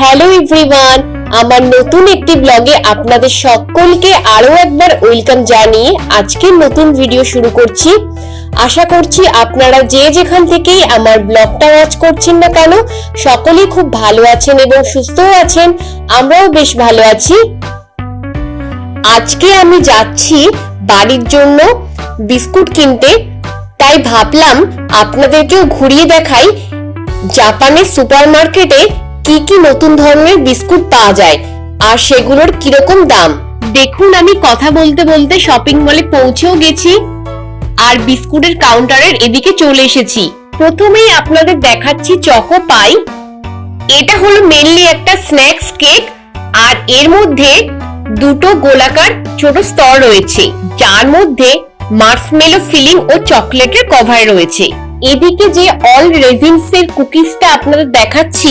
Hello everyone, আমার নতুন একটি ব্লগে আপনাদের সকলকে আরও একবার ওয়েলকাম জানিয়ে আজকের নতুন ভিডিও শুরু করছি। আশা করছি আপনারা যে যেখান থেকেই আমার ব্লগটা ওয়াচ করছেন না কেন, সকলেই খুব ভালো আছেন এবং সুস্থও আছেন, আমরাও বেশ ভালো আছি। আজকে আমি যাচ্ছি বাড়ির জন্য বিস্কুট কিনতে, তাই ভাবলাম আপনাদেরকেও ঘুরিয়ে দেখাই। জাপানের সুপারমার্কেটে কি কি নতুন ধরনের বিস্কুট পাওয়া যায়? আর সেগুলোর কীরকম দাম? দেখুন, আমি কথা বলতে বলতে শপিং মলে পৌঁছেও গেছি। আর বিস্কুটের কাউন্টারের এদিকে চলে এসেছি। প্রথমেই আপনাদের দেখাচ্ছি চকো পাই। এটা হলো মেনলি একটা স্ন্যাক্স কেক আর এর মধ্যে দুটো গোলাকার ছোট স্তর রয়েছে। যার মধ্যে মার্সমেলো ফিলিং ও চকলেটের কভার রয়েছে। এদিকে যে অল রেজিনস এর কুকিজটা আপনাদের দেখাচ্ছি,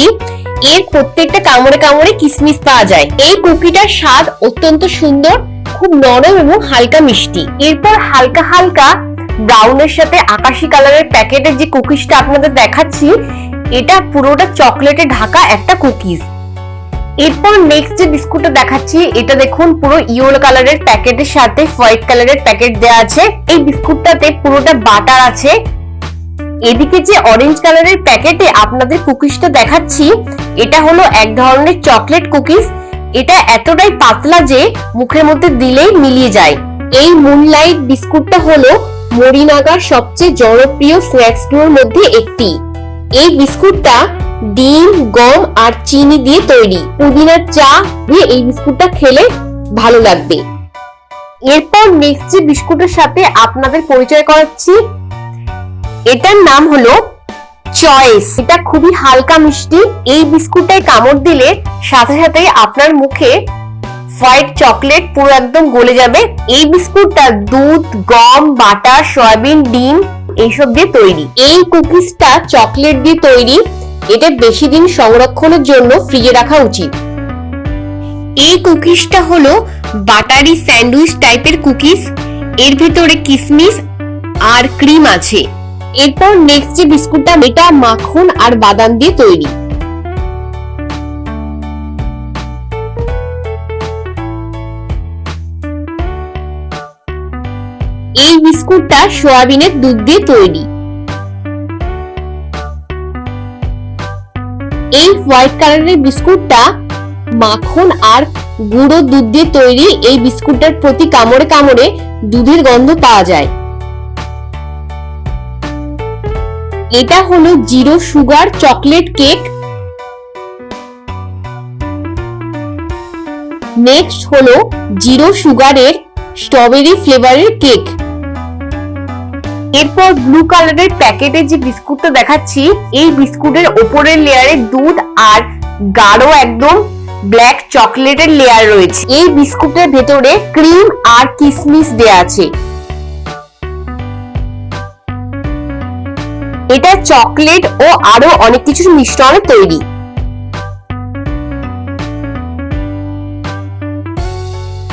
এর প্রত্যেকটা কামড়ে কামড়ে কিসমিস পাওয়া যায়। এই কুকিটার স্বাদ অত্যন্ত সুন্দর, খুব নরম এবং হালকা মিষ্টি। এরপর হালকা হালকা ব্রাউনের সাথে আকাশি কালারের প্যাকেটের যে কুকিজটা আপনাদের দেখাচ্ছি, এটা পুরোটা চকলেটে ঢাকা একটা কুকিজ এরপর নেক্সট যে বিস্কুটটা দেখাচ্ছি, এটা দেখুন, পুরো ইয়েলো কালারের প্যাকেটের সাথে হোয়াইট কালারের প্যাকেট দেওয়া আছে। এই বিস্কুটটাতে পুরোটা বাটার আছে এদিকে যে অরেঞ্জ কালারের প্যাকেটে আপনাদের কুকিজটা দেখাচ্ছি, এটা হলো এক ধরনের চকলেট কুকিজ এটা এতটাই পাতলা যে মুখের মধ্যে দিলেই মিলিয়ে যায়। এই মুনলাইট বিস্কুটটা হলো মরিনাগার সবচেয়ে জনপ্রিয় স্ন্যাক্সগুলোর মধ্যে একটি। এই বিস্কুটটা ডিম, গম আর চিনি দিয়ে তৈরি। পুদিনার চা দিয়ে এই বিস্কুটটা খেলে ভালো লাগবে। এরপর নেক্সট যে বিস্কুটের সাথে আপনাদের পরিচয় করাচ্ছি এটার নাম হলো চয়েস এটা খুবই হালকা মিষ্টি। এই বিস্কুটটায় কামড় দিলে সাথে সাথে আপনার মুখে হোয়াইট চকলেট পুরো একদম গলে যাবে। এই বিস্কুটটা দুধ, গম বাটার সয়াবিন, ডিম এইসব দিয়ে তৈরি। এই কুকিজটা চকলেট দিয়ে তৈরি। এটা বেশি দিন সংরক্ষণের জন্য ফ্রিজে রাখা উচিত। এই কুকিজটা হলো বাটারি স্যান্ডউইচ টাইপের কুকিজ। এর ভিতরে কিসমিস আর ক্রিম আছে। এরপর নেক্সট যে বিস্কুটটা, এটা মাখন আর বাদাম দিয়ে তৈরি। এই বিস্কুটটা সোয়াবিনের দুধ দিয়ে তৈরি। এই হোয়াইট কালারের বিস্কুটটা মাখন আর গুঁড়ো দুধ দিয়ে তৈরি, এই বিস্কুটটার প্রতি কামড়ে কামড়ে দুধের গন্ধ পাওয়া যায়। এটা হলো zero sugar chocolate cake. Next হলো জিরো সুগারের স্ট্রবেরি ফ্লেভারের কেক। এরপর ব্লু কালারের প্যাকেটে যে বিস্কুটটা দেখাচ্ছি, এই বিস্কুটের ওপরের লেয়ারে দুধ আর গাঢ় একদম ব্ল্যাক চকলেটের লেয়ার রয়েছে। এই বিস্কুটের ভেতরে ক্রিম আর কিসমিস দেয়া আছে। এটা চকলেট ও আরও অনেক কিছুর মিশ্রণে তৈরি।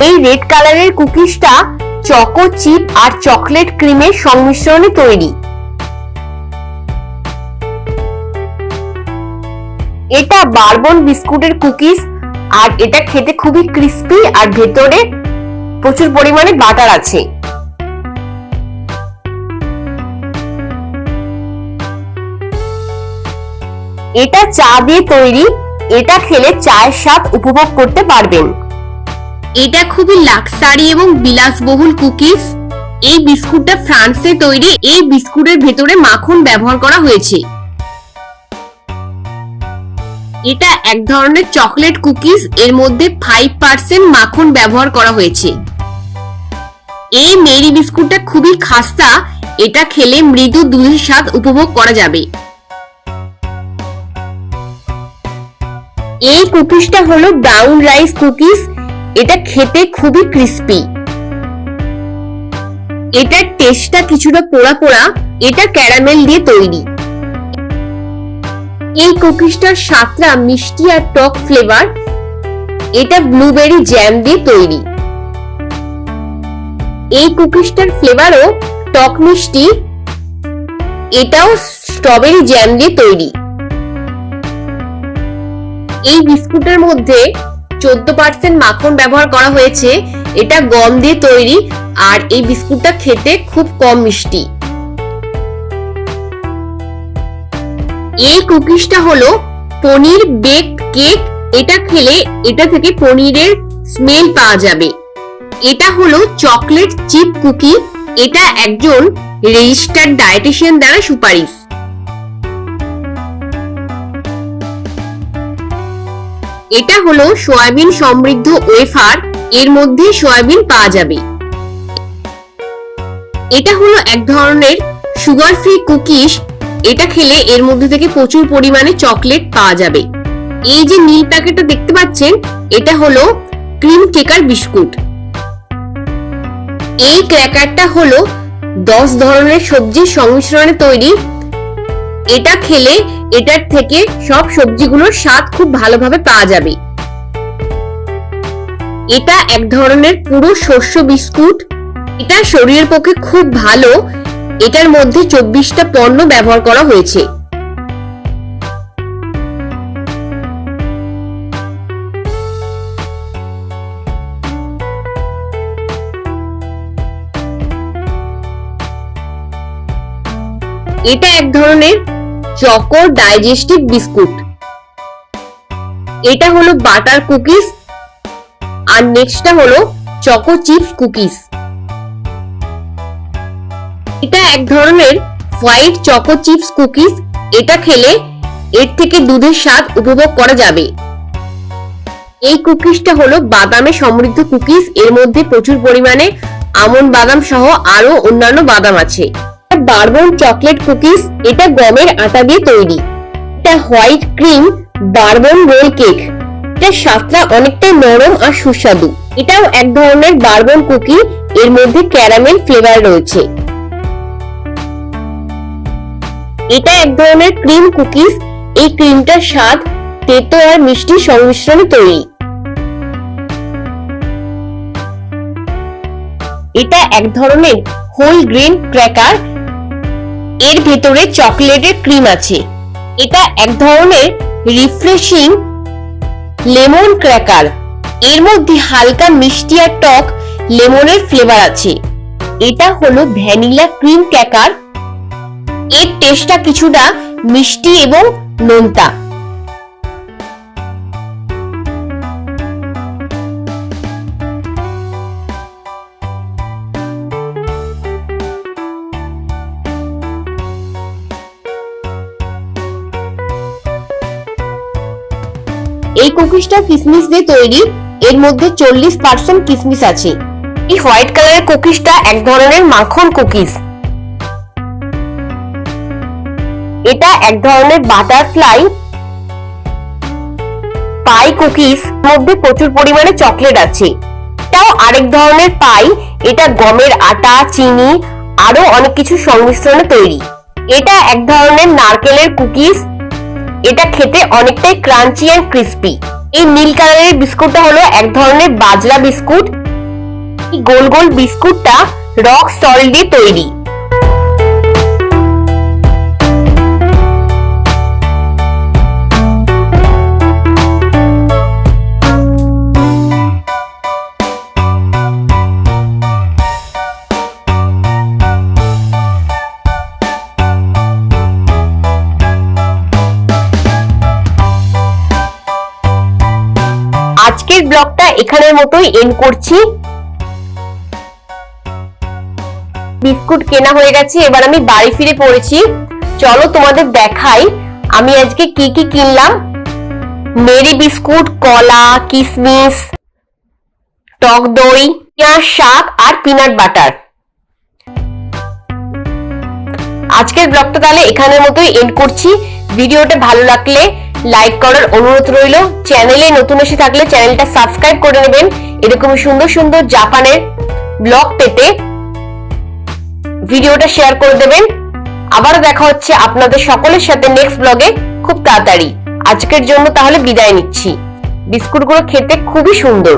এই রেড কালারের কুকিজটা চকো চিপ আর চকলেট ক্রিমের সংমিশ্রণে তৈরি। এটা বারবন বিস্কুটের কুকিজ আর এটা খেতে খুবই ক্রিস্পি আর ভেতরে প্রচুর পরিমাণে বাটার আছে। এটা চা দিয়ে তৈরি, এটা খেলে চায়ের স্বাদ উপভোগ করতে পারবেন। এটা খুবই লাক্সারি এবং বিলাসবহুল কুকিজ। এই বিস্কুটটা ফ্রান্সে তৈরি, এই বিস্কুটের ভেতরে মাখন ব্যবহার করা হয়েছে। এটা এক ধরনের চকলেট কুকিজ, এর মধ্যে ফাইভ পার্সেন্ট মাখন ব্যবহার করা হয়েছে। এই মেরি বিস্কুটটা খুবই খাস্তা, এটা খেলে মৃদু দুধের স্বাদ উপভোগ করা যাবে। এই কুকিজটা হলো ব্রাউন রাইস কুকিজ এটা খেতে খুবই ক্রিস্পি এটার টেস্টটা কিছুটা পোড়া পোড়া। এটা ক্যারামেল দিয়ে তৈরি। এই কুকিজটার স্বাদটা মিষ্টি আর টক ফ্লেভার এটা ব্লুবেরি জ্যাম দিয়ে তৈরি। এই কুকিজটার ফ্লেভারও টক মিষ্টি। এটাও স্ট্রবেরি জ্যাম দিয়ে তৈরি। এই বিস্কুটের মধ্যে চোদ্দ পার্সেন্ট মাখন ব্যবহার করা হয়েছে। এটা গম দিয়ে তৈরি, আর এই বিস্কুটটা খেতে খুব কম মিষ্টি। এই কুকিজটা হলো পনির বেক কেক। এটা খেলে এটা থেকে পনিরের স্মেল পাওয়া যাবে। এটা হলো চকলেট চিপ কুকি। এটা একজন রেজিস্টার্ড ডায়েটিশিয়ান দ্বারা সুপারিশ। এটা হলো সয়াবিন সমৃদ্ধ ওয়েফার, এর মধ্যে সয়াবিন পাওয়া যাবে। এটা হলো এক ধরনের সুগার ফ্রি কুকিজ এটা খেলে এর মধ্যে থেকে প্রচুর পরিমাণে চকলেট পাওয়া যাবে। এই যে নীল প্যাকেটটা দেখতে পাচ্ছেন, এটা হলো ক্রিম কেকার বিস্কুট। এই ক্র্যাকারটা হলো দশ ধরনের সবজির সংমিশ্রণে তৈরি এটা খেলে এটার থেকে সব সবজিগুলোর স্বাদ খুব ভালোভাবে পাওয়া যাবে। এটা এক ধরনের পুরো শস্য বিস্কুট। এটা শরীরের পক্ষে খুব ভালো। এটার মধ্যে চব্বিশটা পণ্য ব্যবহার করা হয়েছে। এটা এক ধরনের চকো ডাইজেস্টিভ বিস্কুট। এটা হলো বাটার কুকিজ, আর নেক্সটটা হলো চকো চিপস কুকিজ। এটা এক ধরনের হোয়াইট চকো চিপস কুকিজ, এটা খেলে এর থেকে দুধের স্বাদ উপভোগ করা যাবে। এই কুকিজটা হলো বাদামে সমৃদ্ধ কুকিজ, এর মধ্যে প্রচুর পরিমাণে আমন্ড বাদাম সহ আরও অন্যান্য বাদাম আছে। বারবন চকলেট কুকিজ, এটা গমের আটা দিয়ে তৈরি। এটা white cream, bourbon roll cake. এটা স্বাদটা অনেকটাই নরম আর সুস্বাদু। এটাও এক ধরনের বারবন কুকি, এর মধ্যে ক্যারামেল ফ্লেভার রয়েছে। এটা এক ধরনের ক্রিম কুকিজ, এই ক্রিমটার স্বাদ তেতো আর মিষ্টি সংমিশ্রণে তৈরি। এটা এক ধরনের হোল গ্রেন ক্র্যাকার এর ভেতরে চকলেটের ক্রিম আছে। এটা এক ধরনের রিফ্রেশিং লেমন ক্র্যাকার এর মধ্যে হালকা মিষ্টি আর টক লেমনের ফ্লেভার আছে। এটা হলো ভ্যানিলা ক্রিম ক্র্যাকার এর টেস্টটা কিছুটা মিষ্টি এবং নোনতা। কুকিজটা কিসমিস দিয়ে তৈরি। এর মধ্যে চল্লিশ পার্সেন্ট কিসমিস আছে। এই হোয়াইট কালারের কুকিজটা এক ধরনের মাখন কুকিজ। এটা এক ধরনের বাটারফ্লাই পাই কুকিজ। মধ্যে প্রচুর পরিমাণে চকলেট আছে। এটাও আরেক ধরনের পাই। এটা গমের আটা, চিনি, আরও অনেক কিছু সংমিশ্রণে তৈরি। এটা এক ধরনের নারকেলের কুকিজ। এটা খেতে অনেকটাই ক্রাঞ্চি আর ক্রিস্পি এই নীল কালারের বিস্কুটটা হলো এক ধরনের বাজরা বিস্কুট। গোল গোল বিস্কুটটা রক সল্ট দিয়ে তৈরি। ব্লগটা এখানের মতোই এন্ড করছি। বিস্কুট কেনা হয়ে গেছে, এবার আমি বাড়ি ফিরে পড়েছি। চলো তোমাদের দেখাই, আমি আজকে কি কি কিনলাম। মেরি বিস্কুট, কলা, কিসমিস, টক দই, পেঁয়াজ শাক আর পিনাট বাটার। আজকের ব্লগটা তাহলে এখানের মতোই এন্ড করছি। ভিডিওটা ভালো লাগলে লাইক করার অনুরোধ রইল। চ্যানেলে নতুন এসে থাকলে চ্যানেলটা সাবস্ক্রাইব করে নেবেন। এরকম সুন্দর সুন্দর জাপানের ব্লগ পেতে ভিডিওটা শেয়ার করে দেবেন। আবার দেখা হচ্ছে আপনাদের সকলের সাথে নেক্সট ব্লগে খুব তাড়াতাড়ি। আজকের জন্য তাহলে বিদায় নিচ্ছি। বিস্কুটগুলো খেতে খুবই সুন্দর।